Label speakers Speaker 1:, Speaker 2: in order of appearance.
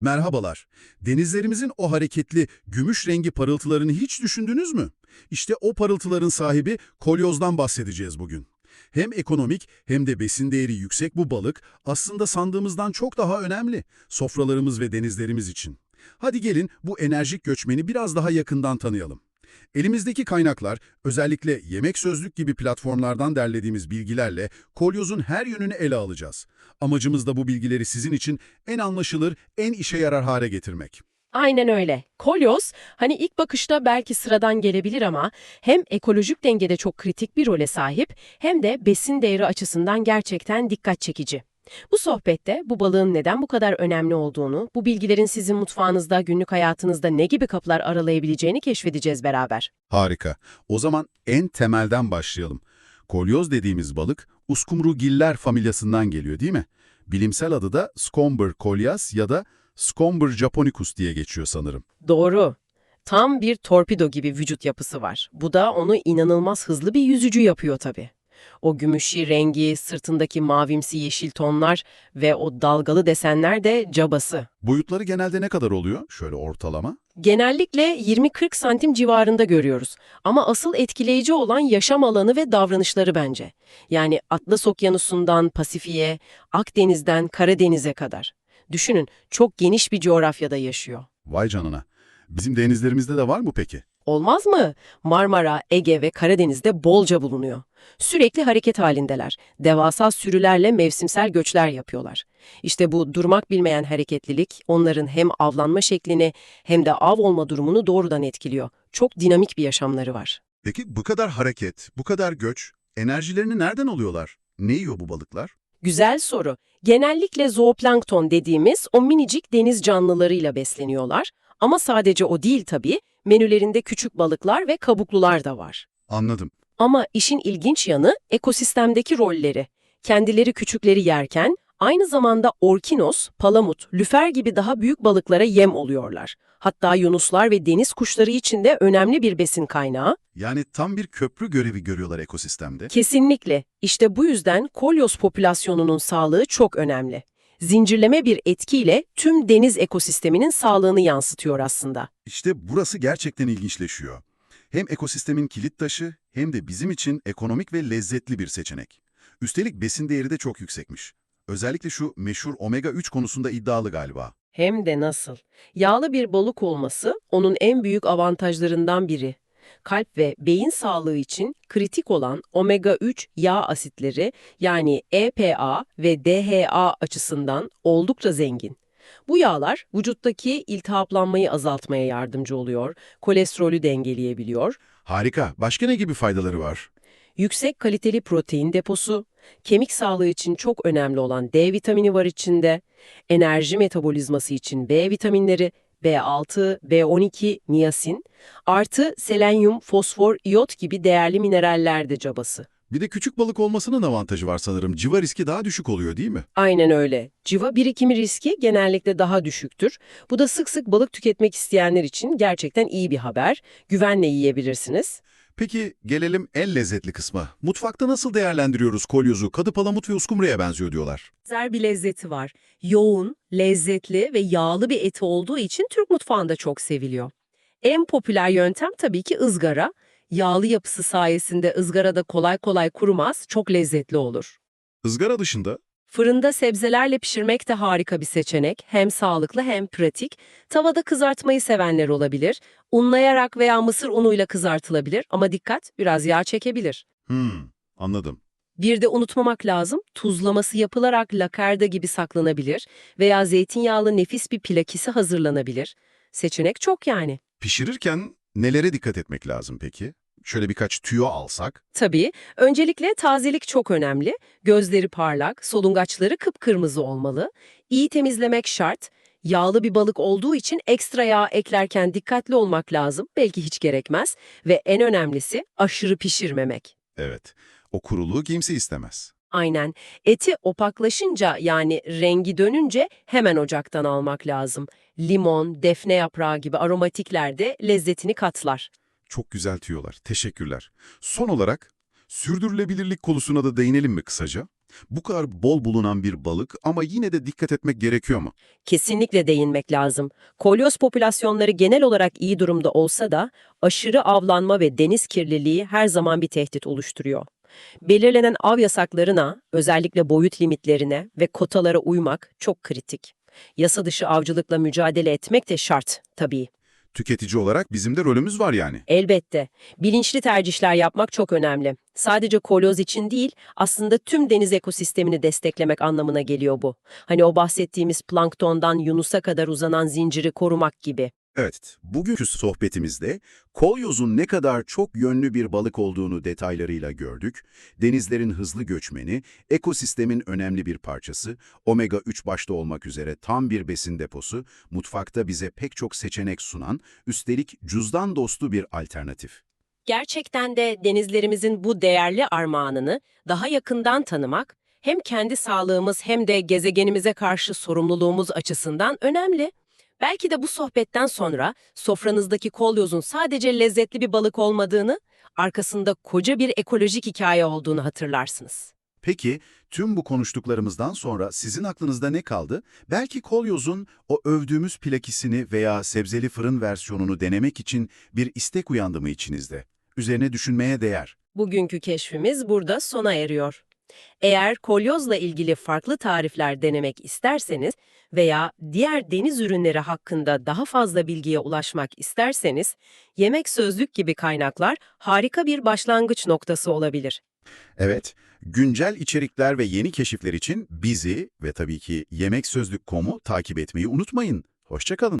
Speaker 1: Merhabalar. Denizlerimizin o hareketli gümüş rengi parıltılarını hiç düşündünüz mü? İşte o parıltıların sahibi kolyozdan bahsedeceğiz bugün. Hem ekonomik hem de besin değeri yüksek bu balık aslında sandığımızdan çok daha önemli sofralarımız ve denizlerimiz için. Hadi gelin bu enerjik göçmeni biraz daha yakından tanıyalım. Elimizdeki kaynaklar, özellikle Yemek Sözlük gibi platformlardan derlediğimiz bilgilerle kolyozun her yönünü ele alacağız. Amacımız da bu bilgileri sizin için en anlaşılır, en işe yarar hale getirmek.
Speaker 2: Aynen öyle. Kolyoz, hani ilk bakışta belki sıradan gelebilir ama hem ekolojik dengede çok kritik bir role sahip hem de besin değeri açısından gerçekten dikkat çekici. Bu sohbette bu balığın neden bu kadar önemli olduğunu, bu bilgilerin sizin mutfağınızda, günlük hayatınızda ne gibi kapılar aralayabileceğini keşfedeceğiz beraber.
Speaker 1: Harika. O zaman en temelden başlayalım. Kolyoz dediğimiz balık uskumrugiller familyasından geliyor değil mi? Bilimsel adı da Scomber kolyas ya da Scomber japonicus diye geçiyor sanırım.
Speaker 2: Doğru. Tam bir torpido gibi vücut yapısı var. Bu da onu inanılmaz hızlı bir yüzücü yapıyor tabii. O gümüşi rengi, sırtındaki mavimsi yeşil tonlar ve o dalgalı desenler de cabası.
Speaker 1: Boyutları genelde ne kadar oluyor? Şöyle ortalama.
Speaker 2: Genellikle 20-40 santim civarında görüyoruz. Ama asıl etkileyici olan yaşam alanı ve davranışları bence. Yani Atlas Okyanusu'ndan Pasifik'e, Akdeniz'den Karadeniz'e kadar. Düşünün, çok geniş bir coğrafyada yaşıyor.
Speaker 1: Vay canına. Bizim denizlerimizde de var mı peki?
Speaker 2: Olmaz mı? Marmara, Ege ve Karadeniz'de bolca bulunuyor. Sürekli hareket halindeler. Devasa sürülerle mevsimsel göçler yapıyorlar. İşte bu durmak bilmeyen hareketlilik onların hem avlanma şeklini hem de av olma durumunu doğrudan etkiliyor. Çok dinamik bir yaşamları var.
Speaker 1: Peki bu kadar hareket, bu kadar göç, enerjilerini nereden alıyorlar? Ne yiyor bu balıklar?
Speaker 2: Güzel soru. Genellikle zooplankton dediğimiz o minicik deniz canlılarıyla besleniyorlar. Ama sadece o değil tabii. Menülerinde küçük balıklar ve kabuklular da var.
Speaker 1: Anladım.
Speaker 2: Ama işin ilginç yanı ekosistemdeki rolleri. Kendileri küçükleri yerken aynı zamanda orkinos, palamut, lüfer gibi daha büyük balıklara yem oluyorlar. Hatta yunuslar ve deniz kuşları için de önemli bir besin kaynağı.
Speaker 1: Yani tam bir köprü görevi görüyorlar ekosistemde.
Speaker 2: Kesinlikle. İşte bu yüzden kolyoz popülasyonunun sağlığı çok önemli. Zincirleme bir etkiyle tüm deniz ekosisteminin sağlığını yansıtıyor aslında.
Speaker 1: İşte burası gerçekten ilginçleşiyor. Hem ekosistemin kilit taşı hem de bizim için ekonomik ve lezzetli bir seçenek. Üstelik besin değeri de çok yüksekmiş. Özellikle şu meşhur omega-3 konusunda iddialı galiba.
Speaker 2: Hem de nasıl. Yağlı bir balık olması onun en büyük avantajlarından biri. Kalp ve beyin sağlığı için kritik olan omega-3 yağ asitleri yani EPA ve DHA açısından oldukça zengin. Bu yağlar vücuttaki iltihaplanmayı azaltmaya yardımcı oluyor, kolesterolü dengeleyebiliyor,
Speaker 1: Harika. Başka ne gibi faydaları var?
Speaker 2: yüksek kaliteli protein deposu, kemik sağlığı için çok önemli olan D vitamini var içinde, enerji metabolizması için B vitaminleri, B6, B12, niyasin, artı selenyum, fosfor, iyot gibi değerli mineraller de cabası.
Speaker 1: Bir de küçük balık olmasının avantajı var sanırım. Civa riski daha düşük oluyor değil mi?
Speaker 2: Aynen öyle. Civa birikimi riski genellikle daha düşüktür. Bu da sık sık balık tüketmek isteyenler için gerçekten iyi bir haber. Güvenle yiyebilirsiniz.
Speaker 1: Peki gelelim en lezzetli kısma. Mutfakta nasıl değerlendiriyoruz kolyozu? Kadı palamut ve uskumruya benziyor diyorlar.
Speaker 2: Benzer bir lezzeti var. Yoğun, lezzetli ve yağlı bir eti olduğu için Türk mutfağında çok seviliyor. En popüler yöntem tabii ki ızgara. Yağlı yapısı sayesinde ızgarada kolay kolay kurumaz, çok lezzetli olur.
Speaker 1: Izgara dışında
Speaker 2: Fırında sebzelerle pişirmek de harika bir seçenek. Hem sağlıklı hem pratik. Tavada kızartmayı sevenler olabilir. Unlayarak veya mısır unuyla kızartılabilir ama dikkat biraz yağ çekebilir.
Speaker 1: Hmm, anladım.
Speaker 2: Bir de unutmamak lazım, tuzlaması yapılarak lakarda gibi saklanabilir veya zeytinyağlı nefis bir plakisi hazırlanabilir. Seçenek çok yani.
Speaker 1: Pişirirken nelere dikkat etmek lazım peki? Şöyle birkaç tüyo alsak.
Speaker 2: Tabii, öncelikle tazelik çok önemli. Gözleri parlak, solungaçları kıpkırmızı olmalı. İyi temizlemek şart. Yağlı bir balık olduğu için ekstra yağ eklerken dikkatli olmak lazım. Belki hiç gerekmez. Ve en önemlisi aşırı pişirmemek.
Speaker 1: Evet, o kuruluğu kimse istemez.
Speaker 2: Aynen. Eti opaklaşınca yani rengi dönünce hemen ocaktan almak lazım. Limon, defne yaprağı gibi aromatikler de lezzetini katlar.
Speaker 1: Çok güzel tüyolar, teşekkürler. Son olarak sürdürülebilirlik konusuna da değinelim mi kısaca? Bu kadar bol bulunan bir balık ama yine de dikkat etmek gerekiyor mu?
Speaker 2: Kesinlikle değinmek lazım. Kolyoz popülasyonları genel olarak iyi durumda olsa da aşırı avlanma ve deniz kirliliği her zaman bir tehdit oluşturuyor. Belirlenen av yasaklarına, özellikle boyut limitlerine ve kotalara uymak çok kritik. Yasa dışı avcılıkla mücadele etmek de şart tabii.
Speaker 1: Tüketici olarak bizim de rolümüz var yani.
Speaker 2: Elbette. Bilinçli tercihler yapmak çok önemli. Sadece kolyoz için değil, aslında tüm deniz ekosistemini desteklemek anlamına geliyor bu. Hani o bahsettiğimiz planktondan yunusa kadar uzanan zinciri korumak gibi.
Speaker 1: Evet, bugünkü sohbetimizde kolyozun ne kadar çok yönlü bir balık olduğunu detaylarıyla gördük. Denizlerin hızlı göçmeni, ekosistemin önemli bir parçası, omega-3 başta olmak üzere tam bir besin deposu, mutfakta bize pek çok seçenek sunan, üstelik cüzdan dostu bir alternatif.
Speaker 2: Gerçekten de denizlerimizin bu değerli armağanını daha yakından tanımak, hem kendi sağlığımız hem de gezegenimize karşı sorumluluğumuz açısından önemli. Belki de bu sohbetten sonra sofranızdaki kolyozun sadece lezzetli bir balık olmadığını, arkasında koca bir ekolojik hikaye olduğunu hatırlarsınız.
Speaker 1: Peki, tüm bu konuştuklarımızdan sonra sizin aklınızda ne kaldı? Belki kolyozun o övdüğümüz plakisini veya sebzeli fırın versiyonunu denemek için bir istek uyandı mı içinizde? Üzerine düşünmeye değer.
Speaker 2: Bugünkü keşfimiz burada sona eriyor. Eğer kolyozla ilgili farklı tarifler denemek isterseniz veya diğer deniz ürünleri hakkında daha fazla bilgiye ulaşmak isterseniz, Yemek Sözlük gibi kaynaklar harika bir başlangıç noktası olabilir.
Speaker 1: Evet, güncel içerikler ve yeni keşifler için bizi ve tabii ki Yemek Sözlük.com'u takip etmeyi unutmayın. Hoşçakalın.